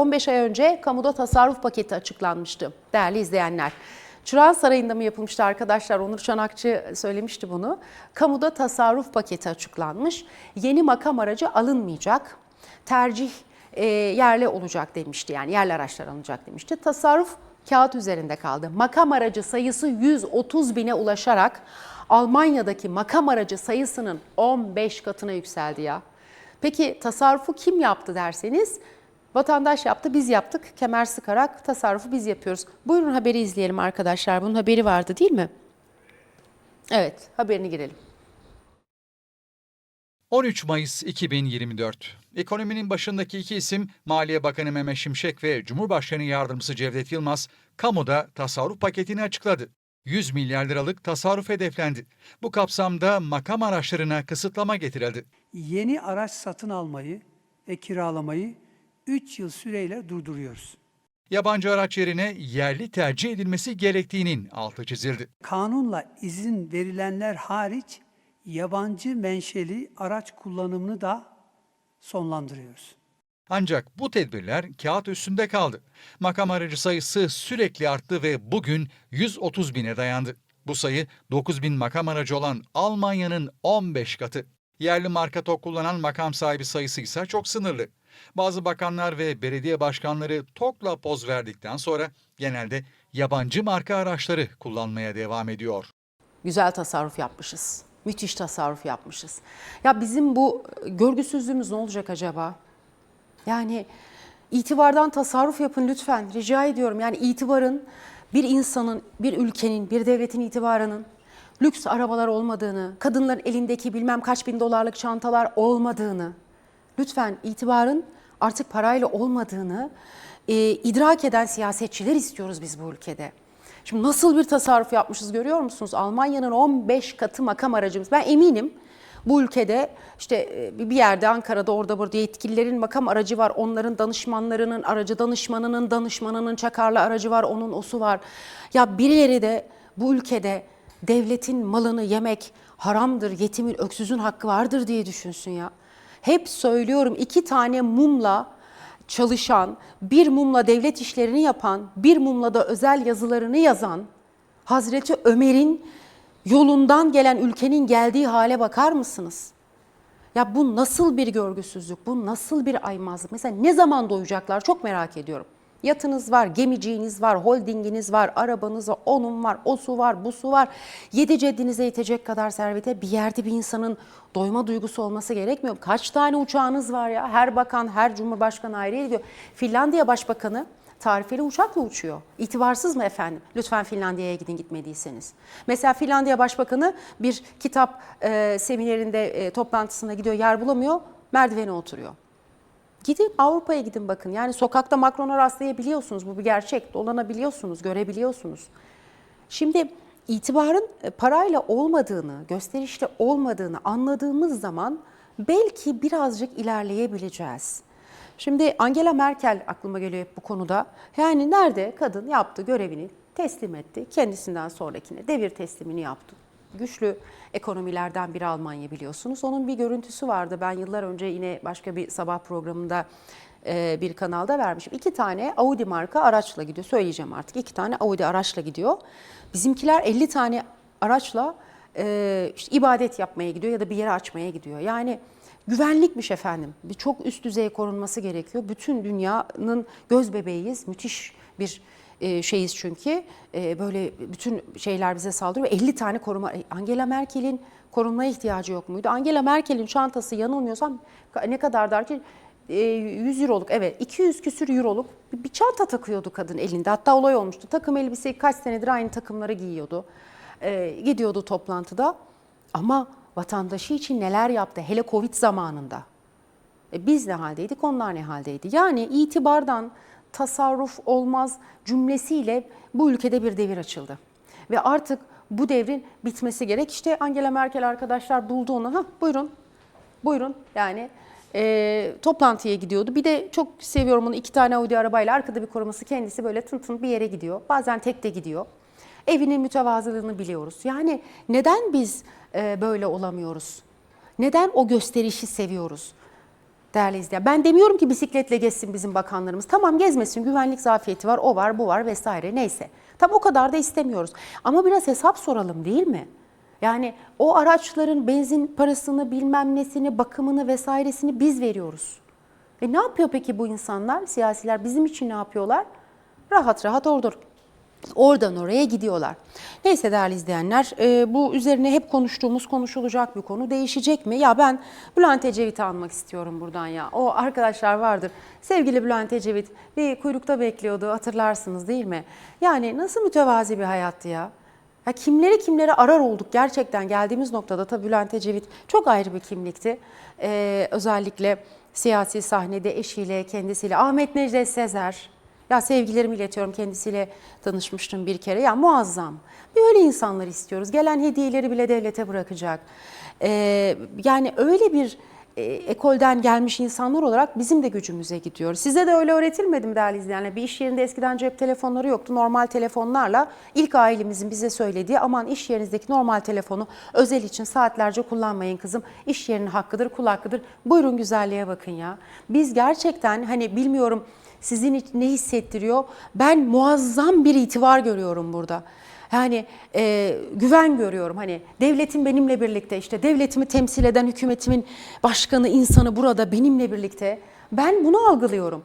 15 ay önce kamuda tasarruf paketi açıklanmıştı değerli izleyenler. Çırağan Sarayı'nda mı yapılmıştı arkadaşlar? Onur Çanakçı söylemişti bunu. Kamuda tasarruf paketi açıklanmış. Yeni makam aracı alınmayacak. Tercih e, yerli olacak demişti. Yani yerli araçlar alınacak demişti. Tasarruf kağıt üzerinde kaldı. Makam aracı sayısı 130 bine ulaşarak Almanya'daki makam aracı sayısının 15 katına yükseldi ya. Peki tasarrufu kim yaptı derseniz vatandaş yaptı, biz yaptık. Kemer sıkarak tasarrufu biz yapıyoruz. Buyurun haberi izleyelim arkadaşlar. Bunun haberi vardı değil mi? Evet, haberini girelim. 13 Mayıs 2024. Ekonominin başındaki iki isim Maliye Bakanı Mehmet Şimşek ve Cumhurbaşkanı Yardımcısı Cevdet Yılmaz kamuda tasarruf paketini açıkladı. 100 milyar liralık tasarruf hedeflendi. Bu kapsamda makam araçlarına kısıtlama getirildi. yeni araç satın almayı ve kiralamayı 3 yıl süreyle durduruyoruz. Yabancı araç yerine yerli tercih edilmesi gerektiğinin altı çizildi. Kanunla izin verilenler hariç yabancı menşeli araç kullanımını da sonlandırıyoruz. Ancak bu tedbirler kağıt üstünde kaldı. Makam aracı sayısı sürekli arttı ve bugün 130 bine dayandı. Bu sayı 9 bin makam aracı olan Almanya'nın 15 katı. Yerli marka TOK kullanan makam sahibi sayısı ise çok sınırlı. Bazı bakanlar ve belediye başkanları TOK'la poz verdikten sonra genelde yabancı marka araçları kullanmaya devam ediyor. Güzel tasarruf yapmışız. Müthiş tasarruf yapmışız. Ya bizim bu görgüsüzlüğümüz ne olacak acaba? Yani itibardan tasarruf yapın lütfen. Rica ediyorum. Yani itibarın bir insanın, bir ülkenin, bir devletin itibarının lüks arabalar olmadığını, kadınların elindeki bilmem kaç bin dolarlık çantalar olmadığını, lütfen itibarın artık parayla olmadığını e, idrak eden siyasetçiler istiyoruz biz bu ülkede. Şimdi nasıl bir tasarruf yapmışız görüyor musunuz? Almanya'nın 15 katı makam aracımız. Ben eminim bu ülkede işte e, bir yerde Ankara'da orada burada yetkililerin makam aracı var. Onların danışmanlarının aracı, danışmanının danışmanının çakarlı aracı var. Onun osu var. Ya birileri de bu ülkede devletin malını yemek haramdır, yetimin, öksüzün hakkı vardır diye düşünsün ya. Hep söylüyorum iki tane mumla çalışan, bir mumla devlet işlerini yapan, bir mumla da özel yazılarını yazan Hazreti Ömer'in yolundan gelen ülkenin geldiği hale bakar mısınız? Ya bu nasıl bir görgüsüzlük, bu nasıl bir aymazlık? Mesela ne zaman doyacaklar çok merak ediyorum. Yatınız var, gemiciğiniz var, holdinginiz var, arabanız var, onun var, o su var, bu su var. Yedi ceddinize yetecek kadar servete bir yerde bir insanın doyma duygusu olması gerekmiyor. Kaç tane uçağınız var ya? Her bakan, her cumhurbaşkanı ayrı gidiyor. Finlandiya Başbakanı tarifeli uçakla uçuyor. İtibarsız mı efendim? Lütfen Finlandiya'ya gidin gitmediyseniz. Mesela Finlandiya Başbakanı bir kitap e, seminerinde e, toplantısına gidiyor, yer bulamıyor, merdivene oturuyor. Gidin Avrupa'ya gidin bakın. Yani sokakta Macron'a rastlayabiliyorsunuz. Bu bir gerçek. Dolanabiliyorsunuz, görebiliyorsunuz. Şimdi itibarın e, parayla olmadığını, gösterişle olmadığını anladığımız zaman belki birazcık ilerleyebileceğiz. Şimdi Angela Merkel aklıma geliyor hep bu konuda. Yani nerede kadın yaptı görevini teslim etti. Kendisinden sonrakine devir teslimini yaptı. Güçlü ekonomilerden biri Almanya biliyorsunuz. Onun bir görüntüsü vardı. Ben yıllar önce yine başka bir sabah programında e, bir kanalda vermişim. İki tane Audi marka araçla gidiyor. Söyleyeceğim artık. İki tane Audi araçla gidiyor. Bizimkiler 50 tane araçla e, işte ibadet yapmaya gidiyor ya da bir yere açmaya gidiyor. Yani güvenlikmiş efendim. Bir çok üst düzey korunması gerekiyor. Bütün dünyanın göz bebeğiyiz. Müthiş bir e, şeyiz çünkü. E, böyle bütün şeyler bize saldırıyor. 50 tane koruma. E, Angela Merkel'in korunmaya ihtiyacı yok muydu? Angela Merkel'in çantası yanılmıyorsam ne kadar der ki e, 100 euroluk evet 200 küsür euroluk bir, çanta takıyordu kadın elinde. Hatta olay olmuştu. Takım elbiseyi kaç senedir aynı takımları giyiyordu. Gidiyordu toplantıda. Ama vatandaşı için neler yaptı hele Covid zamanında. Biz ne haldeydik, onlar ne haldeydi? Yani itibardan tasarruf olmaz cümlesiyle bu ülkede bir devir açıldı. Ve artık bu devrin bitmesi gerek. İşte Angela Merkel arkadaşlar buldu onu. Hah, buyurun, buyurun. Yani e, toplantıya gidiyordu. Bir de çok seviyorum onu iki tane Audi arabayla arkada bir koruması kendisi böyle tın tın bir yere gidiyor. Bazen tek de gidiyor. Evinin mütevazılığını biliyoruz. Yani neden biz e, böyle olamıyoruz? Neden o gösterişi seviyoruz? Değerli izleyen. Ben demiyorum ki bisikletle gezsin bizim bakanlarımız. Tamam gezmesin güvenlik zafiyeti var o var bu var vesaire neyse. Tam o kadar da istemiyoruz. Ama biraz hesap soralım değil mi? Yani o araçların benzin parasını bilmem nesini bakımını vesairesini biz veriyoruz. E ne yapıyor peki bu insanlar siyasiler bizim için ne yapıyorlar? Rahat rahat orada Oradan oraya gidiyorlar. Neyse değerli izleyenler, e, bu üzerine hep konuştuğumuz konuşulacak bir konu. Değişecek mi? Ya ben Bülent Ecevit'i anmak istiyorum buradan ya. O arkadaşlar vardır. Sevgili Bülent Ecevit bir kuyrukta bekliyordu hatırlarsınız değil mi? Yani nasıl mütevazi bir hayattı ya. Ya kimleri kimleri arar olduk gerçekten geldiğimiz noktada tabii Bülent Ecevit çok ayrı bir kimlikti. Ee, özellikle siyasi sahnede eşiyle, kendisiyle Ahmet Necdet Sezer, ya sevgilerimi iletiyorum kendisiyle tanışmıştım bir kere. Ya muazzam. Böyle insanlar istiyoruz. Gelen hediyeleri bile devlete bırakacak. Ee, yani öyle bir e, ekolden gelmiş insanlar olarak bizim de gücümüze gidiyor. Size de öyle öğretilmedi mi değerli izleyenler? Bir iş yerinde eskiden cep telefonları yoktu. Normal telefonlarla ilk ailemizin bize söylediği aman iş yerinizdeki normal telefonu özel için saatlerce kullanmayın kızım. İş yerinin hakkıdır, kul hakkıdır. Buyurun güzelliğe bakın ya. Biz gerçekten hani bilmiyorum sizin ne hissettiriyor? Ben muazzam bir itibar görüyorum burada. Yani e, güven görüyorum hani devletim benimle birlikte işte devletimi temsil eden hükümetimin başkanı insanı burada benimle birlikte ben bunu algılıyorum.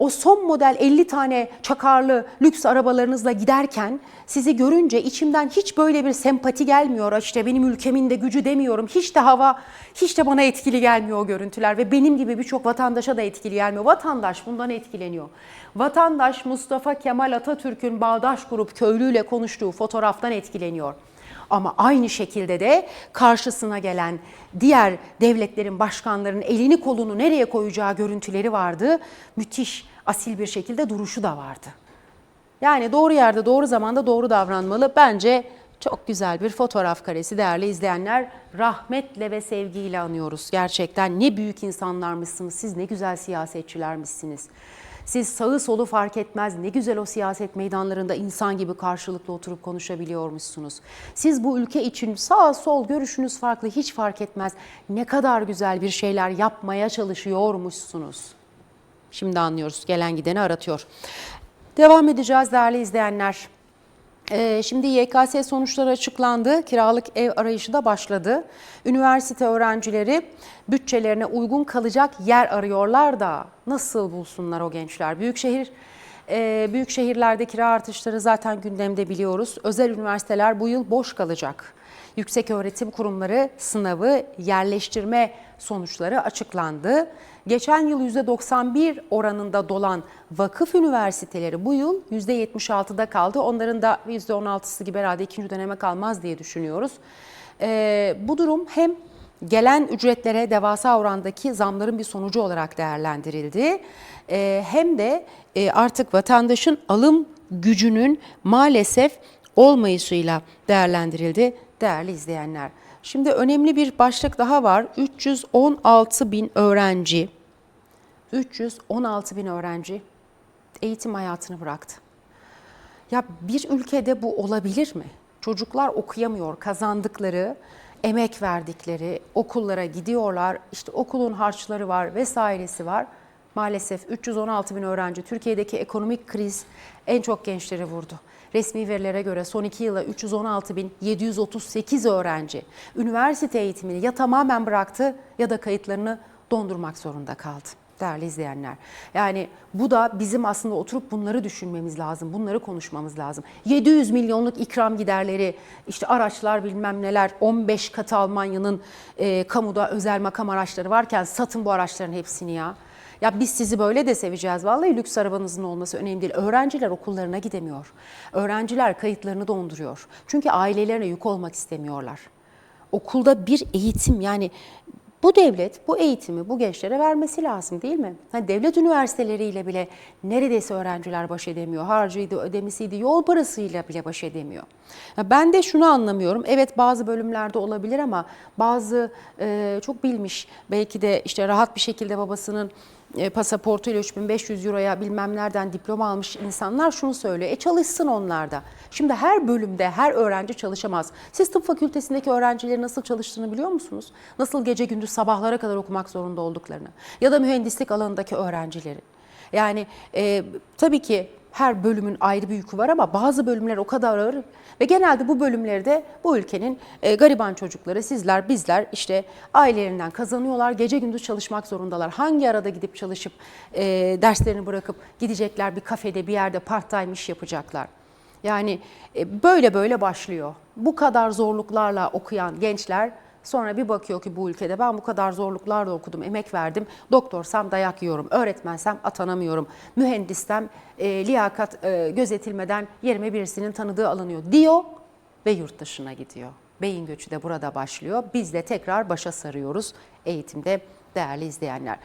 O son model 50 tane çakarlı lüks arabalarınızla giderken sizi görünce içimden hiç böyle bir sempati gelmiyor. İşte benim ülkemin de gücü demiyorum. Hiç de hava, hiç de bana etkili gelmiyor o görüntüler ve benim gibi birçok vatandaşa da etkili gelmiyor. Vatandaş bundan etkileniyor. Vatandaş Mustafa Kemal Atatürk'ün Bağdaş Grup köylüyle konuştuğu fotoğraftan etkileniyor. Ama aynı şekilde de karşısına gelen diğer devletlerin başkanlarının elini kolunu nereye koyacağı görüntüleri vardı. Müthiş asil bir şekilde duruşu da vardı. Yani doğru yerde doğru zamanda doğru davranmalı. Bence çok güzel bir fotoğraf karesi değerli izleyenler. Rahmetle ve sevgiyle anıyoruz. Gerçekten ne büyük insanlarmışsınız siz ne güzel siyasetçilermişsiniz. Siz sağı solu fark etmez ne güzel o siyaset meydanlarında insan gibi karşılıklı oturup konuşabiliyormuşsunuz. Siz bu ülke için sağ sol görüşünüz farklı hiç fark etmez. Ne kadar güzel bir şeyler yapmaya çalışıyormuşsunuz. Şimdi anlıyoruz gelen gideni aratıyor. Devam edeceğiz değerli izleyenler. Ee, Şimdi YKS sonuçları açıklandı. Kiralık ev arayışı da başladı. Üniversite öğrencileri bütçelerine uygun kalacak yer arıyorlar da nasıl bulsunlar o gençler? Büyükşehir e, büyük şehirlerde kira artışları zaten gündemde biliyoruz. Özel üniversiteler bu yıl boş kalacak. Yüksek öğretim kurumları sınavı yerleştirme sonuçları açıklandı. Geçen yıl %91 oranında dolan vakıf üniversiteleri bu yıl %76'da kaldı. Onların da %16'sı gibi herhalde ikinci döneme kalmaz diye düşünüyoruz. Ee, bu durum hem gelen ücretlere devasa orandaki zamların bir sonucu olarak değerlendirildi. Ee, hem de e, artık vatandaşın alım gücünün maalesef olmayışıyla değerlendirildi değerli izleyenler. Şimdi önemli bir başlık daha var. 316 bin öğrenci, 316 bin öğrenci eğitim hayatını bıraktı. Ya bir ülkede bu olabilir mi? Çocuklar okuyamıyor, kazandıkları, emek verdikleri okullara gidiyorlar. İşte okulun harçları var vesairesi var. Maalesef 316 bin öğrenci Türkiye'deki ekonomik kriz en çok gençleri vurdu. Resmi verilere göre son iki yıla 316 bin 738 öğrenci üniversite eğitimini ya tamamen bıraktı ya da kayıtlarını dondurmak zorunda kaldı değerli izleyenler. Yani bu da bizim aslında oturup bunları düşünmemiz lazım, bunları konuşmamız lazım. 700 milyonluk ikram giderleri, işte araçlar bilmem neler, 15 katı Almanya'nın e, kamuda özel makam araçları varken satın bu araçların hepsini ya. Ya biz sizi böyle de seveceğiz. Vallahi lüks arabanızın olması önemli değil. Öğrenciler okullarına gidemiyor. Öğrenciler kayıtlarını donduruyor. Çünkü ailelerine yük olmak istemiyorlar. Okulda bir eğitim yani bu devlet bu eğitimi bu gençlere vermesi lazım değil mi? Hani devlet üniversiteleriyle bile neredeyse öğrenciler baş edemiyor. Harcıydı, ödemesiydi, yol parasıyla bile baş edemiyor. Ben de şunu anlamıyorum. Evet bazı bölümlerde olabilir ama bazı e, çok bilmiş belki de işte rahat bir şekilde babasının pasaportuyla 3500 euroya bilmem nereden diploma almış insanlar şunu söylüyor. E çalışsın onlar da. Şimdi her bölümde her öğrenci çalışamaz. Siz tıp fakültesindeki öğrencilerin nasıl çalıştığını biliyor musunuz? Nasıl gece gündüz sabahlara kadar okumak zorunda olduklarını. Ya da mühendislik alanındaki öğrencilerin. Yani e, tabii ki her bölümün ayrı bir yükü var ama bazı bölümler o kadar ağır ve genelde bu bölümleri de bu ülkenin e, gariban çocukları, sizler, bizler işte ailelerinden kazanıyorlar. Gece gündüz çalışmak zorundalar. Hangi arada gidip çalışıp e, derslerini bırakıp gidecekler bir kafede bir yerde part time iş yapacaklar. Yani e, böyle böyle başlıyor. Bu kadar zorluklarla okuyan gençler Sonra bir bakıyor ki bu ülkede ben bu kadar zorluklarla okudum, emek verdim. Doktorsam dayak yiyorum, öğretmensem atanamıyorum, mühendissem e, liyakat e, gözetilmeden yerime birisinin tanıdığı alınıyor diyor ve yurt dışına gidiyor. Beyin göçü de burada başlıyor. Biz de tekrar başa sarıyoruz eğitimde değerli izleyenler.